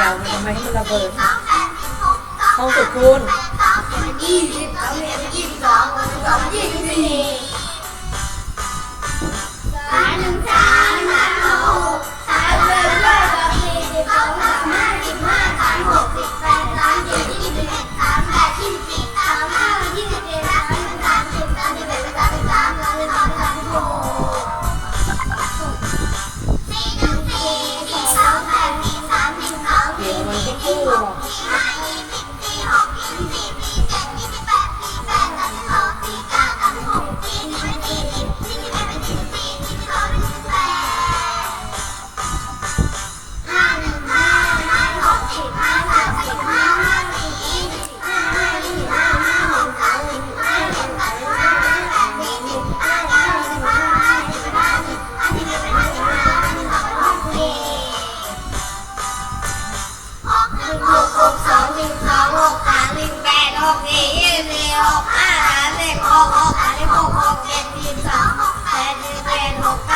ดียวทำไมให้มันระเบิดห้องสุดคูณยี่สิบสองยี่สิบสองยี่สิบสี่ หกสี่ยี่สี่หกห้าสามสิบหกหกสามสิบหกหกเจ็ดสี่สองแปดสิบเอ็ดหก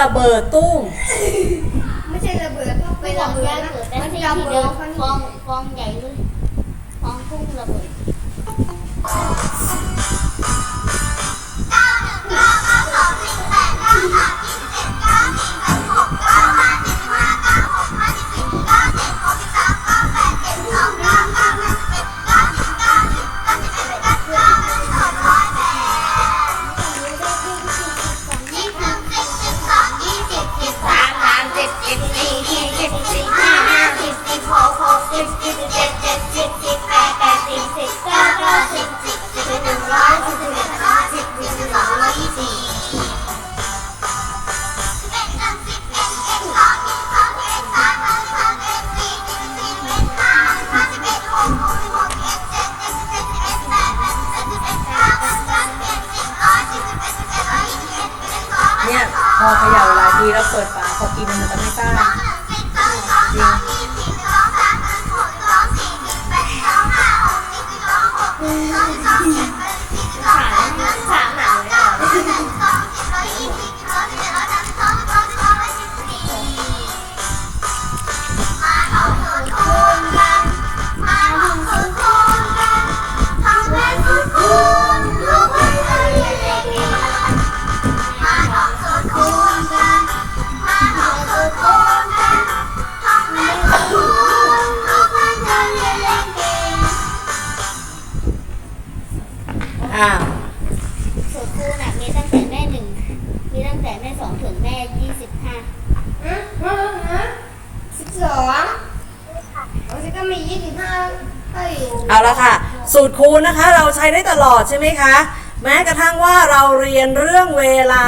ระเบิดตุ้ม ไม่ใช่ระเบิดเพราะปเป็นระเบิดนะมันนะเบิดฟองฟองใหญ่เลยฟองกุ้งระเบิด สูตรคูณนะคะ เราใช้ได้ตลอดใช่ไหมคะ แม้กระทั่งว่าเราเรียนเรื่องเวลา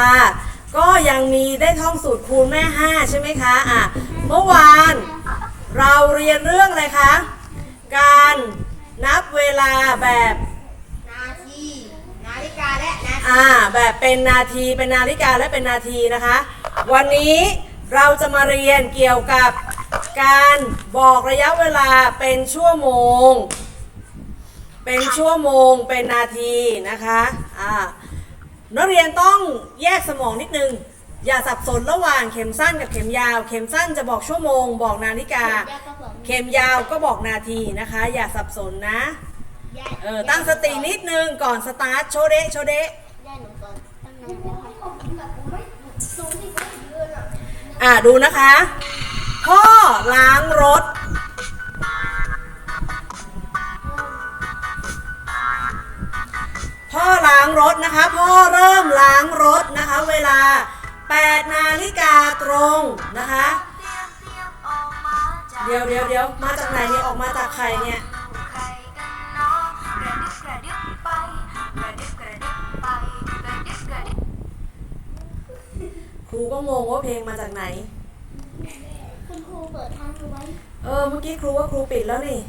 ก็ยังมีได้ท่องสูตรคูณแม่ 5 ใช่ไหมคะอะเมื่อวานเราเรียนเรื่องอะไรคะ การนับเวลาแบบนาทีนาฬิกาและนาทีอ่าแบบเป็นนาทีเป็นนาฬิกาและเป็นนาทีนะคะ วันนี้เราจะมาเรียนเกี่ยวกับการบอกระยะเวลาเป็นชั่วโมง เป็นชั่วโมงเป็นนาทีนะคะอ่านักเรียนต้องแยกสมองนิดนึง อย่าสับสนระหว่างเข็มสั้นกับเข็มยาว เข็มสั้นจะบอกชั่วโมง บอกนาฬิกา เข็มยาวก็บอกนาทีนะคะ อย่าสับสนนะเออตั้งสตินิดนึงก่อนสตาร์ทโชเดะโชเดะอ่าดูนะคะ พ่อล้างรถ พ่อล้างรถนะคะ พ่อเริ่มล้างรถนะคะ เวลา 8 นาฬิกาตรงนะคะ เดี๋ยวเดี๋ยวเดี๋ยวมาจากไหนเนี่ยออกมาจากใครเนี่ยใครกันเนาะกระดึบกระดึบไปกระดึบกระดึบไปกระดึบกระดึบครูก็งงว่าเพลงมาจากไหน คุณครูเปิดทางเอาไว้ เออ เมื่อกี้ครูว่าครูปิดแล้วนี่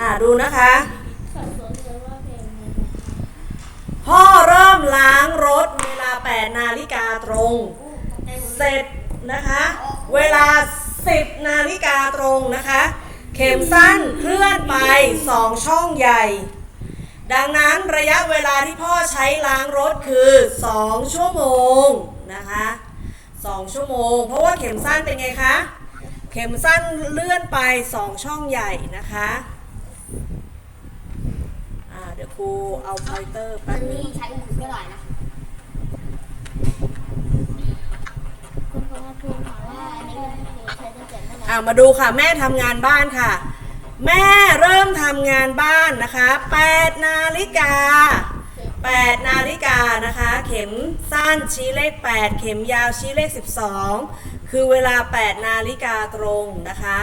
อ่าดูนะคะ สับสนเลยว่าเพลงอะไร พ่อเริ่มล้างรถเวลา 8 นาฬิกาตรง เสร็จนะคะ เวลา 10 นาฬิกาตรงนะคะ เข็มสั้นเคลื่อนไป 2 ช่องใหญ่ ดังนั้นระยะเวลาที่พ่อใช้ล้างรถคือ 2 ชั่วโมงนะคะ2ชั่วโมง เพราะว่าเข็มสั้นเป็นไงคะ เข็มสั้นเลื่อนไป 2 ช่องใหญ่นะคะ ครูเอาพอยเตอร์ตแป๊บนนึนี้ใช้มือก็ได้นะคุณครูถามว่าอันนี้คุณครูใช้ตั้งแต่เมื่อไหร่อ่ามาดูค่ะแม่ทำงานบ้านค่ะ แม่เริ่มทำงานบ้านนะคะ8นาฬิกา8นาฬิกานะคะ เข็มสั้นชี้เลข 8 เข็มยาวชี้เลข 12 คือเวลา 8 นาฬิกาตรงนะคะ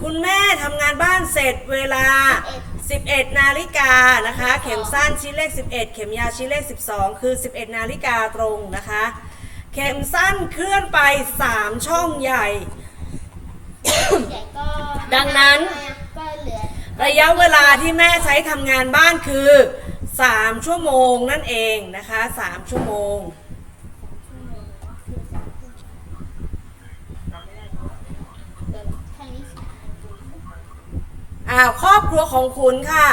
คุณแม่ทำงานบ้านเสร็จเวลา 11 นาฬิกานะคะ เข็มสั้นชี้เลข 11 เข็มยาวชี้เลข 12 คือ 11 นาฬิกาตรงนะคะ เข็มสั้นเคลื่อนไป 3 ช่องใหญ่ใหญ่ก็ดังนั้นก็เหลือระยะเวลาที่แม่ใช้ทำงานบ้านคือ 3 ชั่วโมงนั่นเองนะคะ 3 ชั่วโมง ทางนี้ อ้าครอบครัวของคุณค่ะ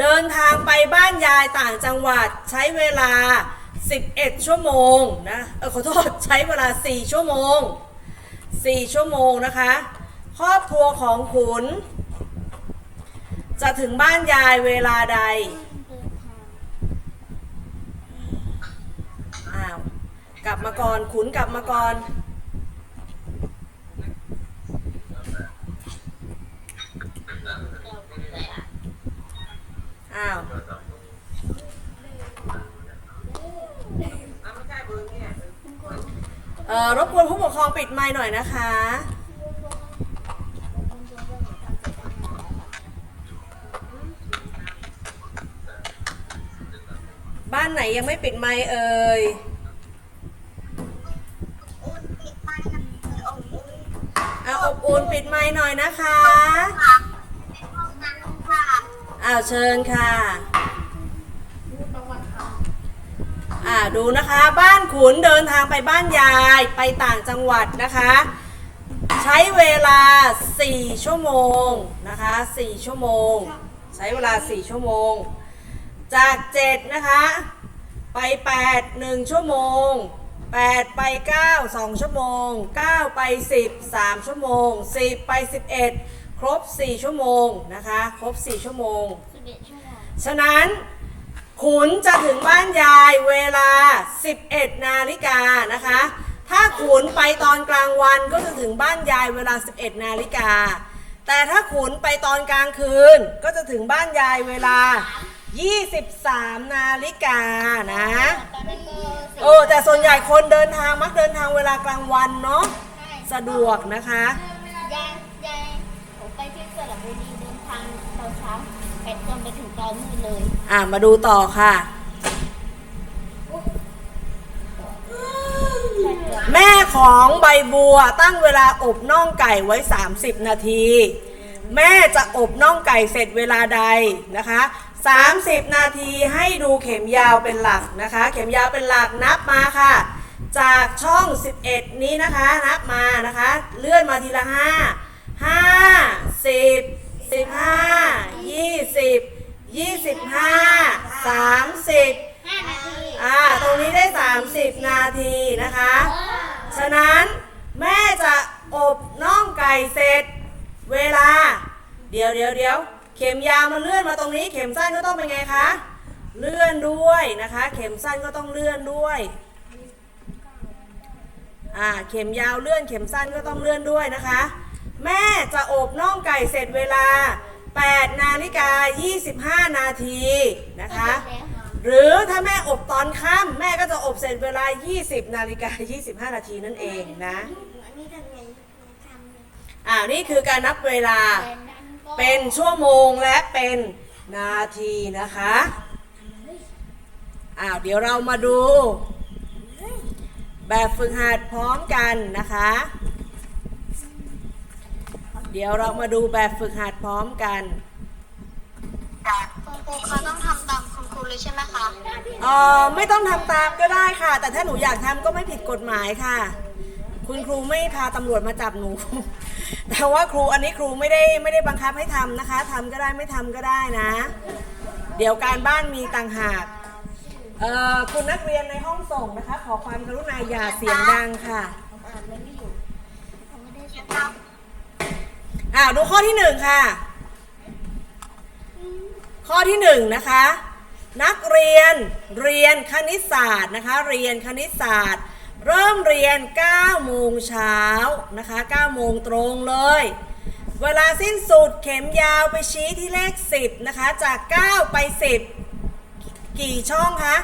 เดินทางไปบ้านยายต่างจังหวัดใช้เวลา 11 ชั่วโมงนะเออขอโทษใช้เวลา 4 ชั่วโมง 4 ชั่วโมงนะคะ ครอบครัวของคุณจะถึงบ้านยายเวลาใดอ้าวกลับมาก่อนขุนกลับมาก่อน อ้าวเอ่อรบกวนผู้ปกครองปิดไมค์หน่อยนะคะ บ้านไหนยังไม่ปิดไมค์เอ่ย เอาอบอุ่นปิดไมค์หน่อยนะคะ อ้าวเชิญค่ะ อ่าดูนะคะบ้านขุนเดินทางไปบ้านยายไปต่างจังหวัดนะคะ ใช้เวลา 4 ชั่วโมงนะคะ4ชั่วโมง ใช้เวลา 4 ชั่วโมง จาก 7 นะคะ ไป 8 1 ชั่วโมง 8 ไป 9 2 ชั่วโมง 9 ไป 10 3 ชั่วโมง 10 ไป 11 ครบ 4 ชั่วโมงนะคะ ครบ 4 ชั่วโมงสิบเอ็ดชั่วโมงฉะนั้นขุนจะถึงบ้านยายเวลา 11 นาฬิกานะคะ ถ้าขุนไปตอนกลางวันก็จะถึงบ้านยายเวลา 11 นาฬิกา แต่ถ้าขุนไปตอนกลางคืนก็จะถึงบ้านยายเวลา 23 นาฬิกานะ ตอนนั้นก็สิบโอ้แต่ส่วนใหญ่คนเดินทางมักเดินทางเวลากลางวันเนาะ สะดวกนะคะ ยายยายผมไปที่สระบุรีเดินทางตอนเช้า ไปจนไปถึงตอนมืดเลย อะมาดูต่อค่ะใช่เกือบแม่ของใบบัวตั้งเวลาอบน่องไก่ไว้ 30 นาที แม่จะอบน่องไก่เสร็จเวลาใดนะคะ 30 นาทีให้ดูเข็มยาวเป็นหลักนะคะ เข็มยาวเป็นหลักนับมาค่ะ จากช่อง 11 นี้นะคะนับมานะคะ เลื่อนมาทีละ 5 5 10 15 20 25 30ห้านาทีอ่าตรงนี้ได้30นาทีนะคะ ฉะนั้นแม่จะอบน่องไก่เสร็จเวลา เดี๋ยวเดี๋ยวเดี๋ยวเข็มยาวมันเลื่อนมาตรงนี้ เข็มสั้นก็ต้องเป็นไงคะเลื่อนด้วยนะคะ เข็มสั้นก็ต้องเลื่อนด้วยอ่าเข็มยาวเลื่อนเข็มสั้นก็ต้องเลื่อนด้วยนะคะ แม่จะอบน่องไก่เสร็จเวลา 8 นาฬิกา 25 นาทีนะคะ หรือถ้าแม่อบตอนค่ำแม่ก็จะอบเสร็จเวลา 20 นาฬิกา 25 นาทีนั่นเองนะอันนี้ทำไงทำไงอ่านี่คือการนับเวลาเป็นชั่วโมงและเป็นนาทีนะคะอ้าวเดี๋ยวเรามาดู แบบฝึกหัดพร้อมกันนะคะ เดี๋ยวเรามาดูแบบฝึกหัดพร้อมกันคุณครูเขาต้องทำตามคุณครูเลยใช่ไหมคะ เออไม่ต้องทำตามก็ได้ค่ะ แต่ถ้าหนูอยากทำก็ไม่ผิดกฎหมายค่ะ คุณครูไม่พาตำรวจมาจับหนู แต่ว่าครูอันนี้ครูไม่ได้ไม่ได้บังคับให้ทำนะคะทำก็ได้ไม่ทำก็ได้นะ เดี๋ยวการบ้านมีต่างหากเอ่อคุณนักเรียนในห้องส่งนะคะ ขอความกรุณาอย่าเสียงดังค่ะ อ่านมันไม่อยู่เขาไม่ได้สอน อ่าดูข้อที่หนึ่งค่ะ ข้อที่หนึ่งนะคะ นักเรียนเรียนคณิตศาสตร์นะคะ เรียนคณิตศาสตร์ เริ่มเรียน9โมงเช้านะคะ9โมงตรงเลย เวลาสิ้นสุดเข็มยาวไปชี้ที่เลข 10 นะคะ จาก 9 ไป 10 กี่ช่องคะ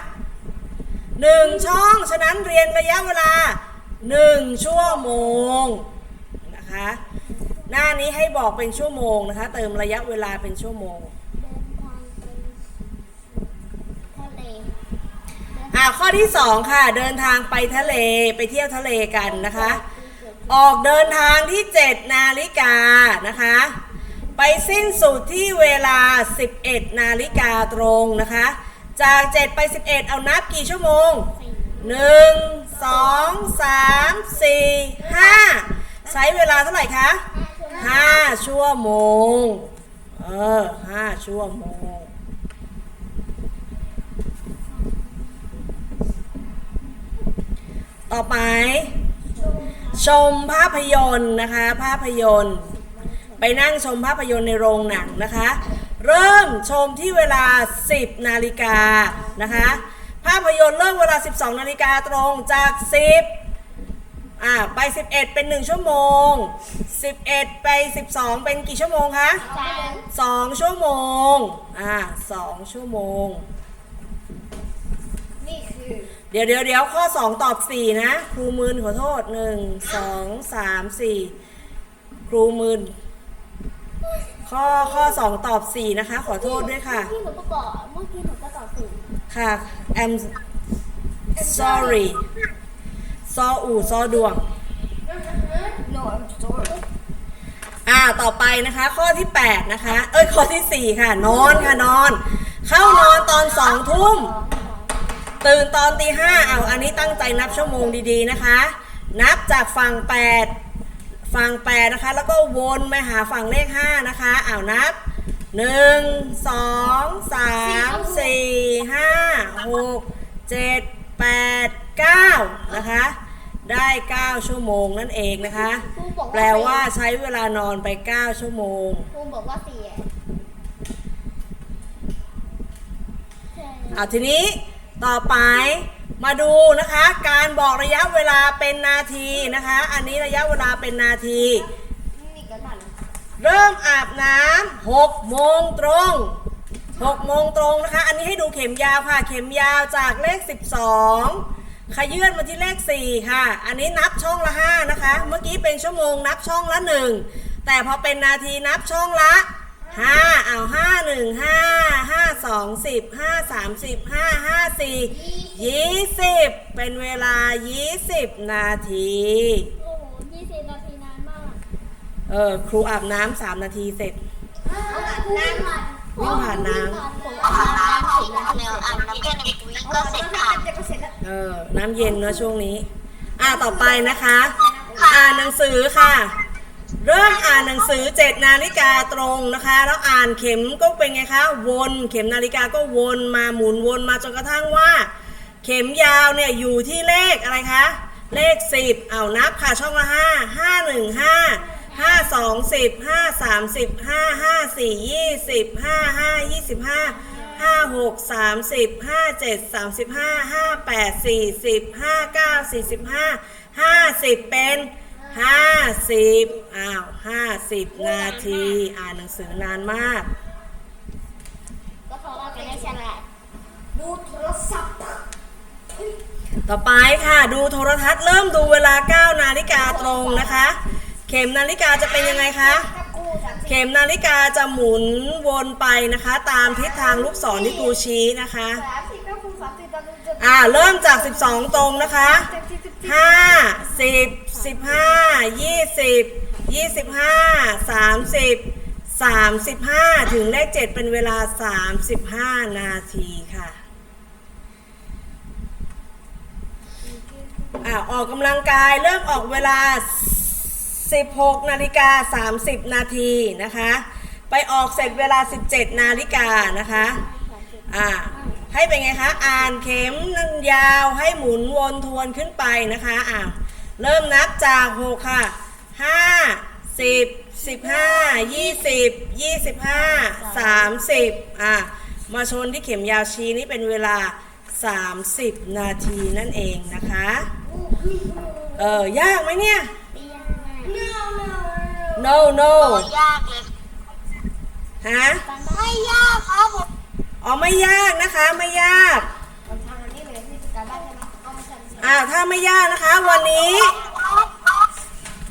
1ช่องฉะนั้นเรียนระยะเวลา1ชั่วโมงนะคะ หน้านี้ให้บอกเป็นชั่วโมงนะคะ เติมระยะเวลาเป็นชั่วโมงเดินทางไปทะเลอ่าข้อที่2ค่ะ เดินทางไปทะเลไปเที่ยวทะเลกันนะคะ ออกเดินทางที่ 7 นาฬิกานะคะ ไปสิ้นสุดที่เวลา 11 นาฬิกาตรงนะคะ จาก 7 ไป 11 เอานับกี่ชั่วโมง 1 2 3 4 5 ใช้เวลาเท่าไหร่คะ 5ชั่วโมง เออ5ชั่วโมง ต่อไป ชมภาพยนตร์นะคะ ภาพยนตร์ ไปนั่งชมภาพยนตร์ในโรงหนังนะคะ เริ่มชมที่เวลา 10 นาฬิกานะคะ ภาพยนตร์เริ่มเวลา 12 นาฬิกาตรงจาก 10อ่าไป 11 เป็น 1 ชั่วโมง 11 ไป 12 เป็นกี่ชั่วโมงคะสาม2ชั่วโมง อ่า2ชั่วโมง นี่คือเดี๋ยวเดี๋ยวเดี๋ยวข้อ 2 ตอบ 4 นะ ครูมืนขอโทษ 1 2 3 4 ครูมืนข้อข้อ 2 ตอบ 4 นะคะ ขอโทษด้วยค่ะ ที่หนูก็บอกเมื่อกี้หนูก็ตอบถูกค่ะ I'm sorry ซออู่ซอดวง no I'm sorry อ่าต่อไปนะคะ ข้อที่ 8 นะคะ เอ้ยข้อที่ 4 ค่ะ นอนค่ะนอน เข้านอนตอน2ทุ่มตื่นตอนตีห้าเอาอันนี้ตั้งใจนับชั่วโมงดีๆนะคะ นับจากฝั่งแปดฝั่งแปดนะคะ แล้วก็วนไปหาฝั่งเลขห้านะคะเอานับหนึ่งสองสามสี่ห้าหกเจ็ดแปดเก้านะคะ ได้ 9 ชั่วโมงนั่นเองนะคะ ครูบอกว่า แปลว่าใช้เวลานอนไป 9 ชั่วโมง ครูบอกว่าเสียใช่เอาทีนี้ต่อไปมาดูนะคะ การบอกระยะเวลาเป็นนาทีนะคะ อันนี้ระยะเวลาเป็นนาทีนี่ก็นั่นเริ่มอาบน้ำ6โมงตรง6โมงตรงนะคะ อันนี้ให้ดูเข็มยาวค่ะ เข็มยาวจากเลข 12 ขยื่นมาที่เลข 4 ค่ะ อันนี้นับช่องละ 5 นะคะ เมื่อกี้เป็นชั่วโมงนับช่องละ 1 แต่พอเป็นนาทีนับช่องละ 5 เอา 5 1 5 5 2 10 5 3 10 5 5 4 20 เป็นเวลา 20 นาที โอ้โหยี่สิบนาทีนานมากเออครูอาบน้ำ3นาทีเสร็จน้ำผ่านวิ่งผ่านน้ผมอาบน้ำสิบนาทีเร็วอ่านน้ำแค่หนึ่งวิก็เสร็จค่ะำเอ อน้ำเย็นเนอะช่วงนี้ อ่าต่อไปนะคะ อ่านหนังสือค่ะ เริ่มอ่านหนังสือ7นาฬิกาตรงนะคะ แล้วอ่านเข็มก็เป็นไงคะวนเข็มนาฬิกาก็วนมาหมุนวนมาจนกระทั่งว่า เข็มยาวเนี่ยอยู่ที่เลขอะไรคะเลข10เอานับค่ะช่องละ5 5 1 5 5 2 10 5 3 10 5 5 4 20 5 5 25 5 6 30 5 7 35 5 8 40 5 9 45ห้าสิบ ห้าหกสามสิบห้าเจ็ดสามสิบห้าห้าแปดสี่สิบห้าเก้าสี่สิบห้าห้าสิบเป็นห้าสิบอ้าวห้าสิบนาที อ่านหนังสือนานมาก ก็เพราะว่าเป็นฉลาดดูโทรศัพท์ต่อไปค่ะดูโทรทัศน์เริ่มดูเวลาเก้านาฬิกาตรงนะคะ เข็มนาฬิกาจะเป็นยังไงคะ เข็มนาฬิกาจะหมุนวนไปนะคะ ตามทิศทางลูกศรที่ครูชี้นะคะสามสิบตะกูสามสิบตะกูจะอ่าเริ่มจาก 12 ตรงนะคะเจ็ดสิบสิบห้าสิบสิบห้ายี่สิบยี่สิบห้าสามสิบสามสิบห้าถึงเลขเจ็ดเป็นเวลาสามสิบห้านาทีค่ะอ่าออกกำลังกายเริ่มออกเวลา 16นาฬิกา30 นาทีนะคะ ไปออกเสร็จเวลา 17 นาฬิกานะคะอ่าให้เป็นไงคะอ่านเข็มนั่นยาวให้หมุนวนทวนขึ้นไปนะคะอ่าเริ่มนับจาก 6 ค่ะ 5 10 15 20 25 30อ่ามาชนที่เข็มยาวชี้นี่เป็นเวลา 30 นาทีนั่นเองนะคะ เออยากไหมเนี่ย ไม่ยากมาก no no ยากเลยฮะการบ้านไม่ยากครับผมอ๋อไม่ยากนะคะไม่ยากเราทำอันนี้เลยที่การบ้านใช่ไหมก็ไม่ใช่ไม่ใช่อ่าถ้าไม่ยากนะคะ วันนี้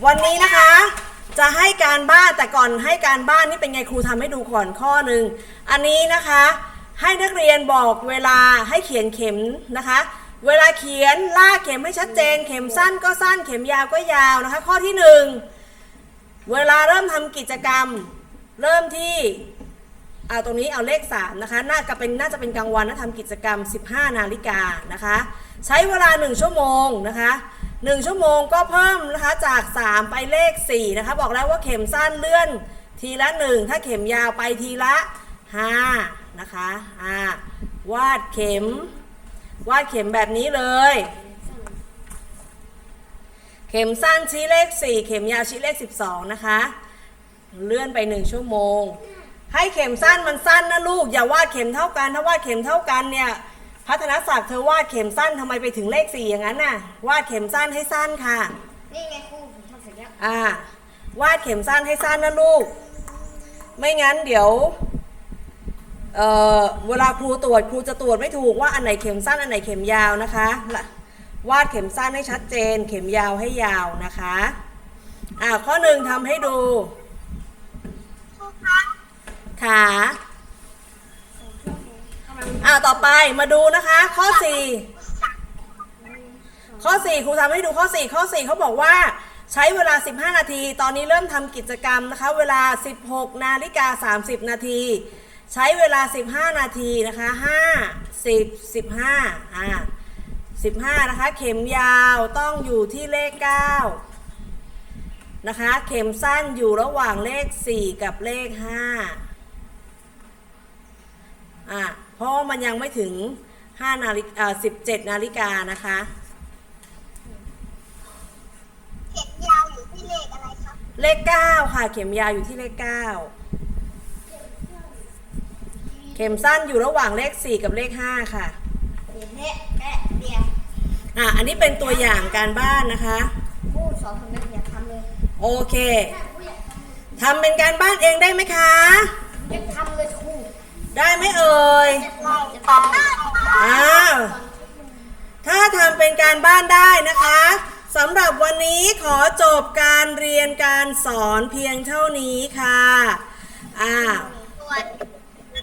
วันนี้นะคะ จะให้การบ้านแต่ก่อนให้การบ้านนี่เป็นไงครูทำให้ดูก่อนข้อหนึ่งอันนี้นะคะ ให้นักเรียนบอกเวลาให้เขียนเข็มนะคะ เวลาเขียนลากเข็มให้ชัดเจน เข็มสั้นก็สั้น เข็มยาวก็ยาวนะคะ ข้อที่หนึ่งเวลาเริ่มทำกิจกรรม เริ่มที่เอาตรงนี้เอาเลข3นะคะน่าจะเป็นน่าจะเป็นกลางวันนะทำกิจกรรม 15 นาฬิกานะคะ ใช้เวลา 1 ชั่วโมงนะคะ1ชั่วโมงก็เพิ่มนะคะจาก 3 ไปเลข4นะคะบอกแล้วว่าเข็มสั้นเลื่อนทีละ 1 ถ้าเข็มยาวไปทีละ5นะคะอ่าวาดเข็ม วาดเข็มแบบนี้เลย เข็มสั้นชี้เลข 4 เข็มยาวชี้เลข 12 นะคะ เลื่อนไป 1 ชั่วโมง ให้เข็มสั้นมันสั้นนะลูก อย่าวาดเข็มเท่ากัน ถ้าวาดเข็มเท่ากันเนี่ยพัฒนศักดิ์เธอวาดเข็มสั้นทำไมไปถึงเลข 4 อย่างนั้นน่ะ วาดเข็มสั้นให้สั้นค่ะ นี่ไงครูผมทำเสร็จแล้ว อ่า วาดเข็มสั้นให้สั้นนะลูก ไม่งั้นเดี๋ยว เอ่อเวลาครูตรวจครูจะตรวจไม่ถูกว่าอันไหนเข็มสั้นอันไหนเข็มยาวนะคะวาดเข็มสั้นให้ชัดเจน เข็มยาวให้ยาวนะคะอ่าข้อหนึ่งทำให้ดูขาอ่าต่อไปมาดูนะคะ ข้อ4ข้อ4ครูทำให้ดูข้อ4ข้อ4เขาบอกว่าใช้เวลา 15 นาที ตอนนี้เริ่มทำกิจกรรมนะคะ เวลา 16 นาฬิกา 30 นาที ใช้เวลา 15 นาทีนะคะ5 10 15อ่า15 นะคะ เข็มยาวต้องอยู่ที่เลข 9 นะคะ เข็มสั้นอยู่ระหว่างเลข 4 กับเลข 5 อะ เพราะว่ามันยังไม่ถึง 5 นาฬิกา17 นาฬิกานะคะ เข็มยาวอยู่ที่เลขอะไรครับ เลข 9 ค่ะ เข็มยาวอยู่ที่เลข 9 เข็มสั้นอยู่ระหว่างเลข 4 กับเลข 5 ค่ะเดี๋ยวเนี่ยแม่เดี๋ยวอะอันนี้เป็นตัวอย่างการบ้านนะคะครูสอนทำได้อย่าทำเลยโอเคทำเป็นการบ้านเองได้ไหมคะอย่าทำเลยครูได้ไหมเอ่ยจะทำอ้าวถ้าทำเป็นการบ้านได้นะคะสำหรับวันนี้ขอจบการเรียนการสอนเพียงเท่านี้ค่ะอ้าวสวั